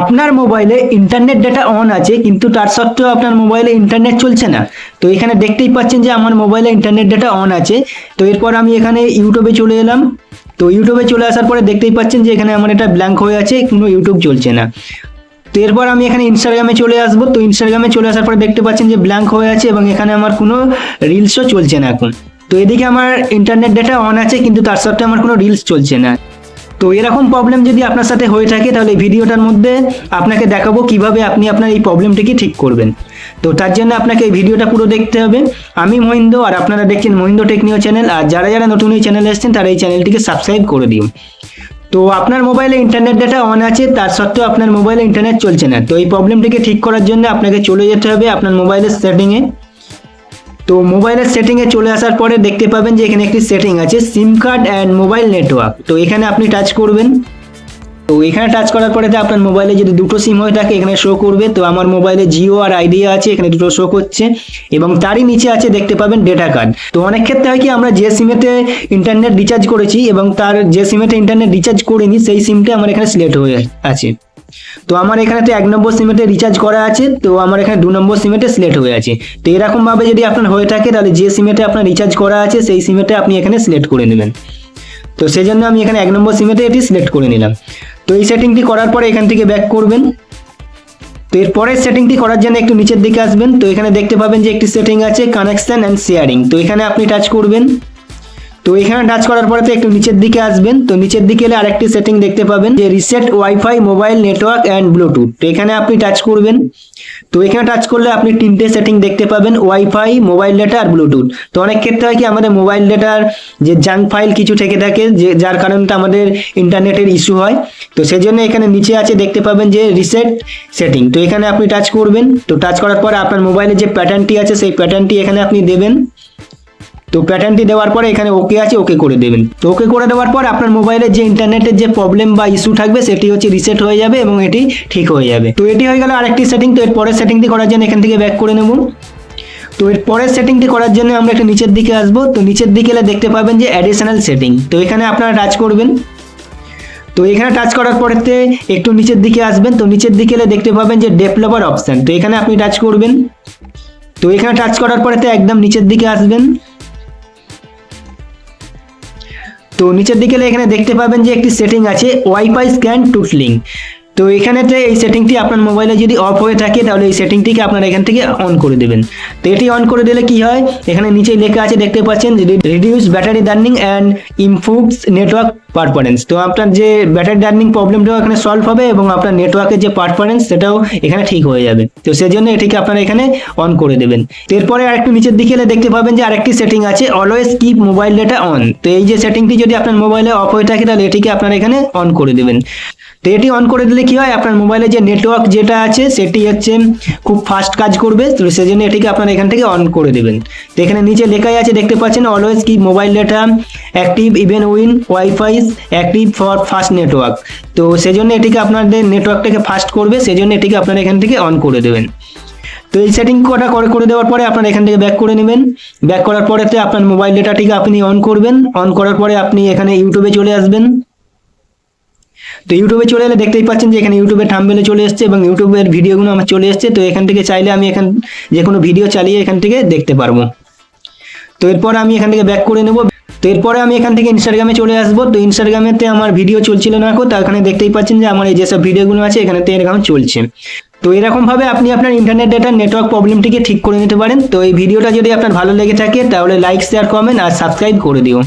আপনার মোবাইলে internet data on আছে, কিন্তু তার সত্ত্বেও আপনার মোবাইলে ইন্টারনেট চলছে না। তো এখানে দেখতেই পাচ্ছেন যে আমার মোবাইলে ইন্টারনেট ডেটা অন আছে। তো এরপর আমি এখানে ইউটিউবে চলে এলাম। তো ইউটিউবে চলে আসার পরে দেখতেই পাচ্ছেন যে এখানে আমার এটা ব্ল্যাঙ্ক হয়ে আছে, কোনো ইউটিউব চলছে না। তো এরপর আমি এখানে ইনস্টাগ্রামে চলে আসব। তো ইনস্টাগ্রামে চলে আসার পরে দেখতে পাচ্ছেন যে ব্ল্যাঙ্ক হয়ে আছে এবং এখানে আমার কোনো রিলসও চলছে না এখন। তো এদিকে আমার ইন্টারনেট ডেটা অন আছে, কিন্তু তার সত্ত্বেও আমার কোনো রিলস চলছে না। তো এরকম প্রবলেম যদি আপনার সাথে হয়ে থাকে, তাহলে এই ভিডিওটার মধ্যে আপনাকে দেখাবো কীভাবে আপনি আপনার এই প্রবলেমটিকে ঠিক করবেন। তো তার জন্য আপনাকে এই ভিডিওটা পুরো দেখতে হবে। আমি মহিন্দ, আর আপনারা দেখছেন মহিন্দ টেকনিও চ্যানেল, আর যারা যারা নতুন এই চ্যানেলে এসেছেন, তারা এই চ্যানেলটিকে সাবস্ক্রাইব করে দিন তো আপনার মোবাইলে ইন্টারনেট ডেটা অন আছে, তার সত্ত্বেও আপনার মোবাইলে ইন্টারনেট চলছে না। তো এই প্রবলেমটিকে ঠিক করার জন্য আপনাকে চলে যেতে হবে আপনার মোবাইলের সেটিংয়ে তো মোবাইলের সেটিংয়ে চলে আসার পরে দেখতে পাবেন যে এখানে একটি সেটিং আছে SIM card and mobile network তো এখানে আপনি টাচ করবেন। তো এখানে টাচ করার পরে আপনার মোবাইলে যদি দুটো সিম হয়ে থাকে, এখানে শো করবে। তো আমার মোবাইলে জিও আর আইডিয়া আছে, এখানে দুটো শো করছে। এবং তারই নিচে আছে দেখতে পাবেন ডেটা কার্ড তো অনেক ক্ষেত্রে হয় কি, আমরা যে সিমেতে ইন্টারনেট রিচার্জ করেছি এবং তার যে সিমেতে ইন্টারনেট রিচার্জ করিনি, সেই সিমটা আমার এখানে সিলেক্ট হয়ে আছে। তো আমার এখানে তো এক নম্বর সিমেটে রিচার্জ করা আছে, তো আমার এখানে দু নম্বর সিমেটে সিলেক্ট হয়ে আছে। তো এরকমভাবে যদি আপনার হয়ে থাকে, তাহলে যে সিমেটে আপনার রিচার্জ করা আছে, সেই সিমেটে আপনি এখানে সিলেক্ট করে নেবেন। তো সেই জন্য আমি এখানে এক নম্বর সিমেটে এটি সিলেক্ট করে নিলাম। তো এই সেটিংটি করার পরে এখান থেকে ব্যাক করবেন। তো এর পরের সেটিংটি করার জন্য একটু নিচের দিকে আসবেন। তো এখানে দেখতে পাবেন যে একটি সেটিং আছে কানেকশন অ্যান্ড শেয়ারিং তো এখানে আপনি টাচ করবেন। তো এখানে টাচ করার পরে একটু নিচের দিকে আসবেন। তো নিচের দিকে এলে আরেকটি সেটিং দেখতে পাবেন, যে reset wifi mobile network and Bluetooth তো এখানে আপনি টাচ করবেন। তো এখানে টাচ করলে আপনি তিনটে সেটিং দেখতে পাবেন ওয়াইফাই মোবাইল ডেটা আর ব্লুটুথ তো অনেক ক্ষেত্রে হয় কি, আমাদের মোবাইল ডেটার যে জাঙ্ক ফাইল কিছু থেকে থাকে, যে যার কারণে আমাদের ইন্টারনেটের ইস্যু হয়। তো সেই জন্য এখানে নিচে আছে দেখতে পাবেন যে রিসেট সেটিং তো এখানে আপনি টাচ করবেন। তো টাচ করার পর আপনার মোবাইলে যে প্যাটার্নটি আছে, সেই প্যাটার্নটি এখানে আপনি দেবেন। তো প্যাটার্নটি দেওয়ার পরে এখানে ওকে আছে ওকে করে দেবেন। তো ওকে করে দেওয়ার পর আপনার মোবাইলে যে ইন্টারনেটের যে প্রবলেম বা ইস্যু থাকবে, সেটি হচ্ছে রিসেট হয়ে যাবে এবং এটি ঠিক হয়ে যাবে। তো এটি হয়ে গেল আরেকটি সেটিং তো এর পরের সেটিংটি করার জন্য এখান থেকে ব্যাক করে নেব। তো এর পরের সেটিংটি করার জন্য আমরা একটু নিচের দিকে আসব। তো নিচের দিকে এলে দেখতে পাবেন যে অ্যাডিশনাল সেটিং তো এখানে আপনারা টাচ করবেন। তো এখানে টাচ করার পরেতে একটু নিচের দিকে আসবেন। তো নিচের দিকে এলে দেখতে পাবেন যে ডেভেলপার অপশান তো এখানে আপনি টাচ করবেন। তো এখানে টাচ করার পরেতে একদম নিচের দিকে আসবেন। তো নিচের দিকে এখানে দেখতে পাবেন যে একটি সেটিং আছে ওয়াইফাই স্ক্যান টুটলিং তো এখানেতে এই সেটিংটি আপনার মোবাইলে যদি অফ হয়ে থাকে, তাহলে এই সেটিংটিকে আপনারা এখান থেকে অন করে দেবেন। তো এটি অন করে দিলে কি হয়? এখানে নিচে লেখা আছে, দেখতে পাচ্ছেন reduce battery draining and improves network performance তো আপনার যে ব্যাটারি ডার্নিং প্রবলেমটাও এখানে সলভ হবে এবং আপনার নেটওয়ার্কের যে পারফরমেন্স সেটাও এখানে ঠিক হয়ে যাবে। তো সেই জন্য এটিকে আপনারা এখানে অন করে দেবেন। এরপরে আরেকটু নিচের দিকে এলে দেখতে পাবেন যে আরেকটি সেটিং আছে always keep mobile data on তো এই যে সেটিংটি যদি আপনার মোবাইলে অফ হয়ে থাকে, তাহলে এটিকে আপনারা এখানে অন করে দেবেন। তো এটি অন করে দিলে কি হয়? আপনার মোবাইলে যে নেটওয়ার্ক যেটা আছে, সেটি হচ্ছে খুব ফাস্ট কাজ করবে, তো সেজন্য এটিকে আপনারা এখান থেকে অন করে দেবেন। তো এখানে নিচে লেখাই আছে, দেখতে পাচ্ছেন always keep mobile data active even when wifi active for fast network তো সেজন্য এটিকে আপনাদের নেটওয়ার্কটাকে ফাস্ট করবে, সেজন্য এটিকে আপনারা এখান থেকে অন করে দেবেন। তো এই সেটিং কটা করে করে দেওয়ার পরে আপনারা এখান থেকে ব্যাক করে নেবেন। ব্যাক করার পরেতে আপনার মোবাইল ডেটাটিকে আপনি অন করবেন। অন করার পরে আপনি এখানে ইউটিউবে চলে আসবেন। তো ইউটিউবে চলে এলে দেখতেই পাচ্ছেন যে এখানে ইউটিউবে থাম্বেলে চলে এসছে এবং ইউটিউবের ভিডিওগুলো আমার চলে এসছে। তো এখান থেকে চাইলে আমি এখান, যে কোনো ভিডিও চালিয়ে এখান থেকে দেখতে পারব। তো এরপর আমি এখান থেকে ব্যাক করে নেব। তো এরপরে আমি এখান থেকে ইনস্টাগ্রামে চলে আসব। তো ইনস্টাগ্রামেতে আমার ভিডিও চলছিল না এখন তো এখানে দেখতেই পাচ্ছেন যে আমার এই যেসব ভিডিওগুলো আছে এখানেতে এরকম চলছে। তো এরকমভাবে আপনি আপনার ইন্টারনেট ডেটার নেটওয়ার্ক প্রবলেমটিকে ঠিক করে নিতে পারেন। তো এই ভিডিওটা যদি আপনার ভালো লেগে থাকে, তাহলে লাইক শেয়ার কমেন্ট আর সাবস্ক্রাইব করে দিও।